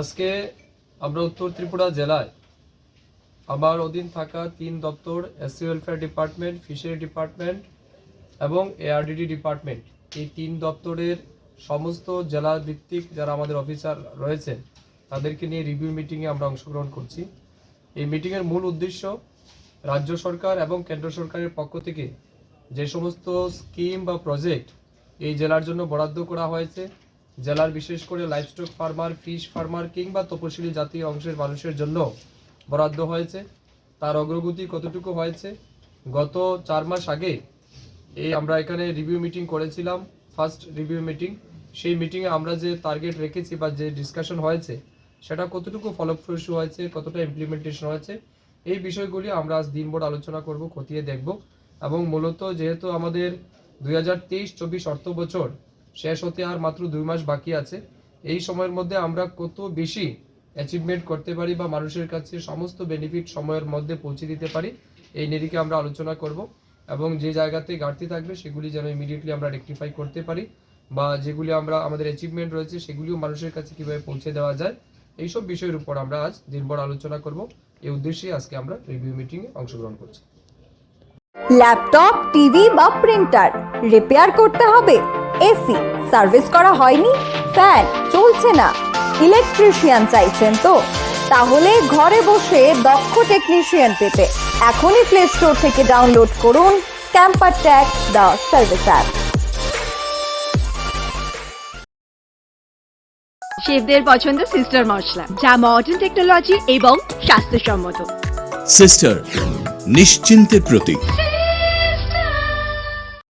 আজকে আমরা উত্তর ত্রিপুরা জেলায় আমার অধীন থাকা তিন দপ্তর SC welfare department fishery department এবং এআরডিডি ডিপার্টমেন্ট এই তিন দপ্তরের সমস্ত জেলা ভিত্তিক যারা আমাদের অফিসার রয়েছেন, তাদেরকে নিয়ে রিভিউ মিটিংয়ে আমরা অংশগ্রহণ করছি। এই মিটিংয়ের মূল উদ্দেশ্য রাজ্য সরকার এবং কেন্দ্র সরকারের পক্ষ থেকে যে সমস্ত স্কিম বা প্রজেক্ট এই জেলার জন্য বরাদ্দ করা হয়েছে জেলার বিশেষ করে লাইভস্টক ফার্মার, ফিশ ফার্মার কিংবা তপশিলি জাতীয় অংশের মানুষের জন্য বরাদ্দ হয়েছে। তার অগ্রগতি কতটুকু হয়েছে? গত চার মাস আগে এই আমরা এখানে রিভিউ মিটিং করেছিলাম ফার্স্ট রিভিউ মিটিং সেই মিটিংয়ে আমরা যে টার্গেট রেখেছি বা যে ডিসকাশন হয়েছে, সেটা কতটুকু ফলপ্রসূ হয়েছে, কতটা ইমপ্লিমেন্টেশন হয়েছে, এই বিষয়গুলি আমরা আজ দিনভর আলোচনা করব, খতিয়ে দেখব। এবং মূলত যেহেতু আমাদের দুই হাজার তেইশ চব্বিশ অর্থ বছর শেষ হতে আর মাত্র দুই মাস বাকি আছে। এই সময়ের মধ্যে আমরা কত বেশি অ্যাচিভমেন্ট করতে পারি বা মানুষের কাছে সমস্ত বেনিফিট সময়ের মধ্যে পৌঁছে দিতে পারি, এই নিরিখে আমরা আলোচনা করব এবং যে জায়গাতে ঘাটতি থাকবে সেগুলি যেন ইমিডিয়েটলি আমরা রেকটিফাই করতে পারি বা যেগুলি আমরা, আমাদের অ্যাচিভমেন্ট রয়েছে সেগুলিও মানুষের কাছে কীভাবে পৌঁছে দেওয়া যায়, এইসব বিষয়ের উপর আমরা আজ দিনভর আলোচনা করব। এই উদ্দেশ্যে আজকে আমরা রিভিউ মিটিংয়ে অংশগ্রহণ করছি। ল্যাপটপ টিভি বা প্রিন্টার রিপেয়ার করতে হবে। এসি সার্ভিস করা হয়নি। ফ্যান চলছে না। ইলেকট্রিশিয়ান চাইছেন তো। তাহলে ঘরে বসে দক্ষ টেকনিশিয়ান পেতে এখনই প্লে স্টোর থেকে ডাউনলোড করুন camper tag the service app শেফদের পছন্দ সিস্টার মশলা যা মডার্ন টেকনোলজি এবং স্বাস্থ্যসম্মত। সিস্টার নিশ্চিন্তের প্রতীক।